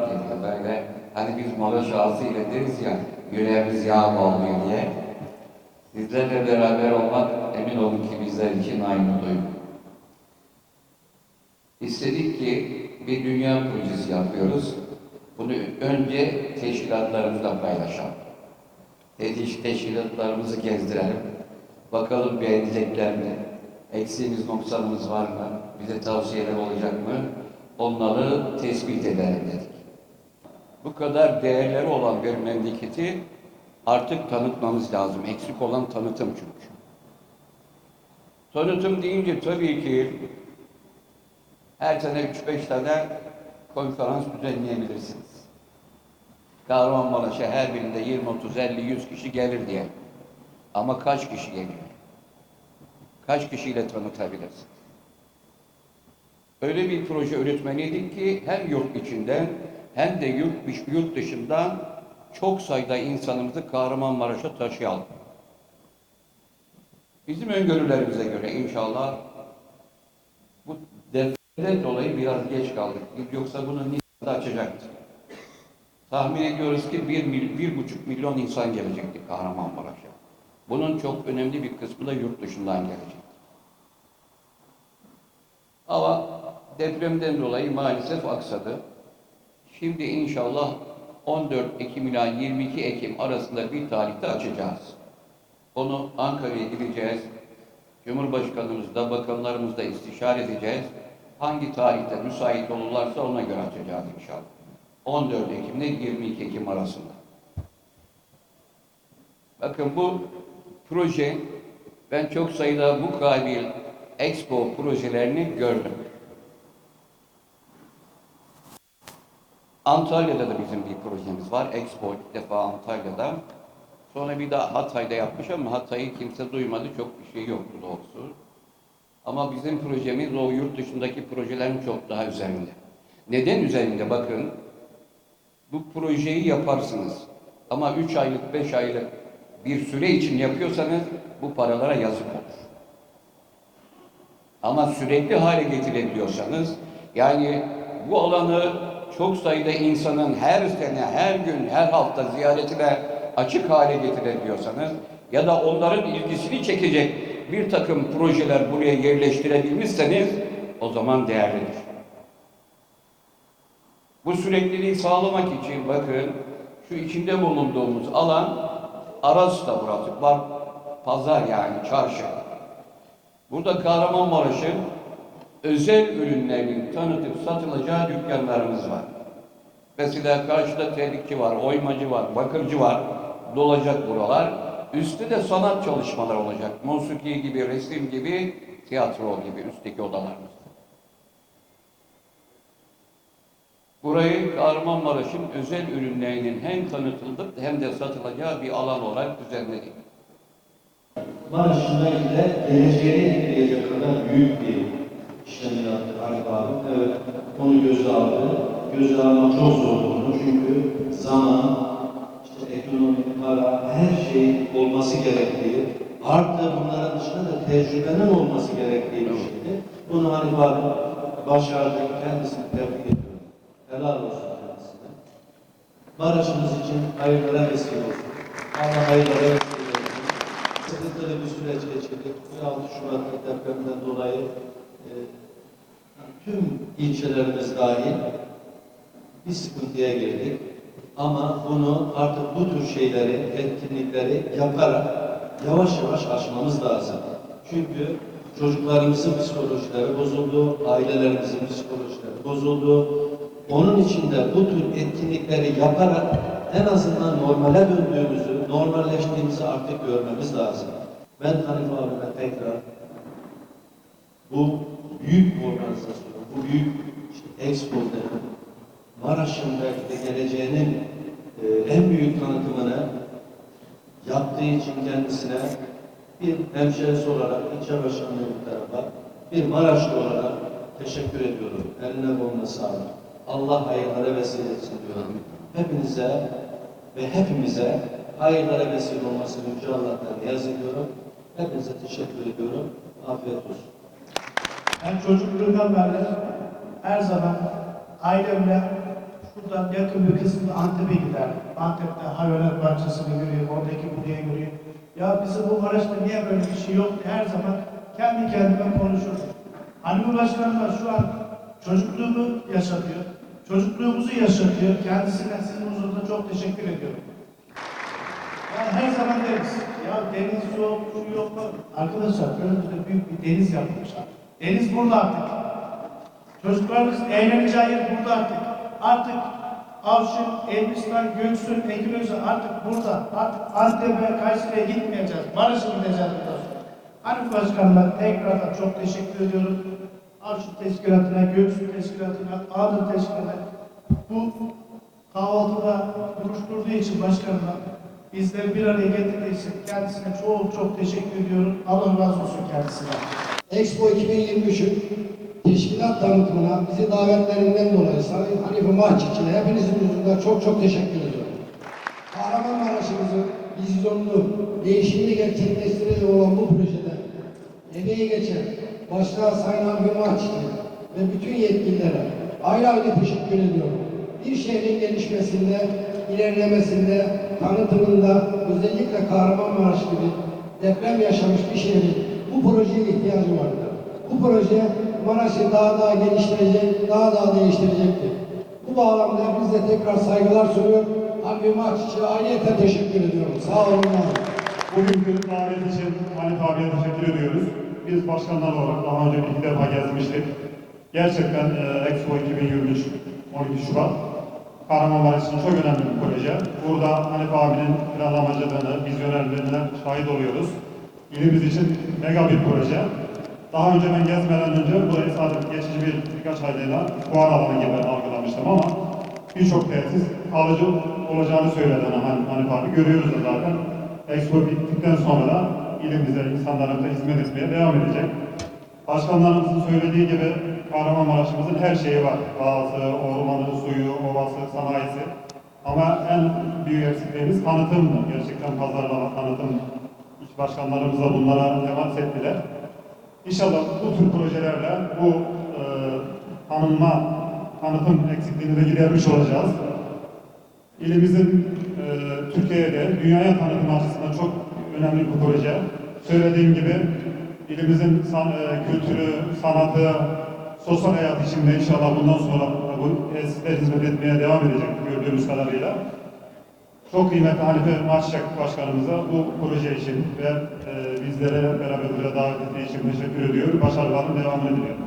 geliyor böyle. Hani biz Maraş ağzıyla deriz ya, yüreğimiz yağ oluyor diye. Sizlerle beraber olmak emin olun ki bizler için aynı duygu. İstedik ki bir dünya projesi yapıyoruz. Bunu önce teşkilatlarımızla paylaşalım. Teş teşkilatlarımızı gezdirelim. Bakalım beğenecekler mi? Eksiğimiz, noksanımız var mı? Bize tavsiyeler olacak mı? Onları tespit edelim dedik. Bu kadar değerleri olan bir memleketi artık tanıtmamız lazım. Eksik olan tanıtım çünkü. Tanıtım deyince tabii ki her sene 3-5 tane konferans düzenleyebilirsiniz. Kahramanmaraş'a her birinde 20, 30, 50, 100 kişi gelir diye. Ama kaç kişi geliyor? Kaç kişiyle tanıtabilirsiniz? Öyle bir proje üretmeliydik ki hem yurt içinden hem de yurt, yurt dışından çok sayıda insanımızı Kahramanmaraş'a taşıyalım. Bizim öngörülerimize göre inşallah bu depremden dolayı biraz geç kaldık. Yoksa bunu Nisan'da açacaktık. Tahmin ediyoruz ki bir, bir buçuk milyon insan gelecekti Kahramanmaraş'a. Bunun çok önemli bir kısmı da yurt dışından gelecek. Ama depremden dolayı maalesef aksadı. Şimdi inşallah 14 Ekim ila 22 Ekim arasında bir tarihte açacağız. Onu Ankara'ya gideceğiz. Cumhurbaşkanımızla, bakanlarımızla istişare edeceğiz. Hangi tarihte müsait olurlarsa ona göre açacağız inşallah. 14 Ekim ile 22 Ekim arasında. Bakın bu proje, ben çok sayıda bu kabil Expo projelerini gördüm. Antalya'da da bizim bir projemiz var. Expo ilk defa Antalya'da. Sonra bir daha Hatay'da yapmış ama Hatay'ı kimse duymadı. Çok bir şey yoktu doğrusu. Ama bizim projemiz o yurt dışındaki projelerin çok daha üzerinde. Neden üzerinde? Bakın bu projeyi yaparsınız. Ama 3 aylık, 5 aylık bir süre için yapıyorsanız bu paralara yazık olur. Ama sürekli hale getirebiliyorsanız, yani bu alanı çok sayıda insanın her sene, her gün, her hafta ziyaretine açık hale getirebiliyorsanız ya da onların ilgisini çekecek bir takım projeler buraya yerleştirebilmişseniz o zaman değerlidir. Bu sürekliliği sağlamak için bakın şu içinde bulunduğumuz alan Aras'ta burası. Var pazar yani çarşı. Burada Kahramanmaraş'ın özel ürünlerinin tanıtıp satılacağı dükkanlarımız var. Mesela karşıda terlikçi var, oymacı var, bakırcı var. Dolacak buralar. Üstte de sanat çalışmaları olacak. Musiki gibi, resim gibi, tiyatro gibi üstteki odalarımızda. Burayı Kahramanmaraş'ın özel ürünlerinin hem tanıtıldık hem de satılacağı bir alan olarak düzenledik. Maraş'ın geleceğini etkileyecek kadar büyük bir işlem yaptı Arif abi. Evet, onu göze aldı. Göze almak çok zor oldu çünkü zaman, işte ekonomi, para, her şeyin olması gerektiği, artı bunların dışında da tecrübenin olması gerektiği bir şeydi. Bunu Arif abi başardı, kendisini tebrik ediyorum. Helal olsun kendisine. Maraş'ımız için hayırlara vesile olsun. Allah hayırlara vesile olsun. Sıkıntılı bir süreç geçirdik. 16 Şubat depreminden dolayı tüm ilçelerimiz dahil bir sıkıntıya girdik. Ama bunu artık bu tür şeyleri, etkinlikleri yaparak yavaş yavaş aşmamız lazım. Çünkü çocuklarımızın psikolojileri bozuldu, ailelerimizin psikolojileri bozuldu. Onun için de bu tür etkinlikleri yaparak en azından normale döndüğümüzü, normalleştiğimizi artık görmemiz lazım. Ben Hanif abime tekrar bu büyük organizasyonu, bu büyük işte Expo'da Maraş'ın belki de geleceğinin e, en büyük tanıtımını yaptığı için kendisine bir hemşerisi olarak, ilçe başkanlığı bir tarafa, bir Maraşlı olarak teşekkür ediyorum. Eline koluna sağlık. Allah hayırlara vesile etsin diyorum. Hepinize ve hepimize hayırlara vesile olmasını Yüce Allah'tan niyaz ediyorum. Hepinize teşekkür ediyorum. Afiyet olsun. Ben çocukluğumdan beri her zaman ailemle şuradan yakın bir kısmında Antep'e gider. Antep'te hayvanat bahçesini görüyor, oradaki buraya görüyor. Ya bizim bu Maraş'ta niye böyle bir şey yok her zaman kendi kendime konuşurdum. Hanım Başkanım şu an çocukluğumu yaşatıyor. Çocukluğumuzu yaşatıyor. Kendisine sizin huzurunda çok teşekkür ediyorum. Yani her zaman deriz. Ya deniz yok, şu yok. Arkadaşlar önümüzde büyük bir deniz yapmışlar. Deniz burada artık. Çocuklarımız eğleneceği yer burada artık. Artık Avşin, Elbistan, Göksun, Ekinözü artık burada. Artık Antep'e, Kayseri'ye gitmeyeceğiz. Maraş'a gideceğiz sonra. Hanım Başkan'la tekrardan çok teşekkür ediyorum. Avşin Teşkilatı'na, Göksun Teşkilatı'na, Ağdır Teşkilatı'na bu kahvaltıda buluşturduğu için başkanıma bizleri bir araya getirdiği için kendisine çok çok teşekkür ediyorum. Allah razı olsun kendisine. Expo 2023'ün teşkilat tanıtımına bizi davetlerinden dolayı Sayın Hanife Mahçiçi'ne hepinizin huzurunda çok çok teşekkür ediyorum. Kahramanmaraş'ımızın vizyonlu, değişimini gerçekleştirecek olan bu projede emeği geçen başta Sayın Hanife Mahçiçi ve bütün yetkililere ayrı ayrı teşekkür ediyorum. Bir şehrin gelişmesinde, ilerlemesinde, tanıtımında özellikle Kahramanmaraş gibi deprem yaşamış bir şehrin bu projeye ihtiyacı vardı. Bu proje Maraş'ı daha daha geliştirecek, daha daha değiştirecektir. Bu bağlamda hepinize tekrar saygılar sunuyor. Maç için ayrıca teşekkür ediyorum. Sağ olun. Bugünkü davet için Halit abiye teşekkür ediyoruz. Biz başkanlar olarak daha önce iki defa gezmiştik. Gerçekten e, Expo 2023 12 Şubat Kahramanmaraş için çok önemli bir proje. Burada Hanif abinin planlamacılığını, vizyonerliğine şahit oluyoruz. İlimiz için mega bir proje. Daha önce ben gezmeden önce burayı sadece geçici bir birkaç aylığına fuar alanı gibi algılamıştım ama birçok tesis kalıcı olacağını söyledi Han- Hanif abi. Görüyoruz da zaten. Expo bittikten sonra da ilimize, insanlarımıza hizmet etmeye devam edecek. Başkanlarımızın söylediği gibi Kahramanmaraş'ımızın her şeyi var. Doğası, ormanı, suyu, ovası, sanayisi. Ama en büyük eksikliğimiz tanıtımdı. Gerçekten pazarlama, tanıtım. Başkanlarımız da bunlara temas ettiler. İnşallah bu tür projelerle bu e, tanınma, tanıtım eksikliğini de gidermiş olacağız. İlimizin e, Türkiye'de, dünyaya tanıtım açısından çok önemli bir proje. Söylediğim gibi ilimizin san, e, kültürü, sanatı, sosyal hayat içinde inşallah bundan sonra bu tesisler hizmet etmeye devam edecek gördüğümüz kadarıyla. Çok kıymetli Halife Maçşak Başkanımıza bu proje için ve e, bizlere beraber buraya davet ettiği için teşekkür ediyorum. Başarıların devamını diliyorum.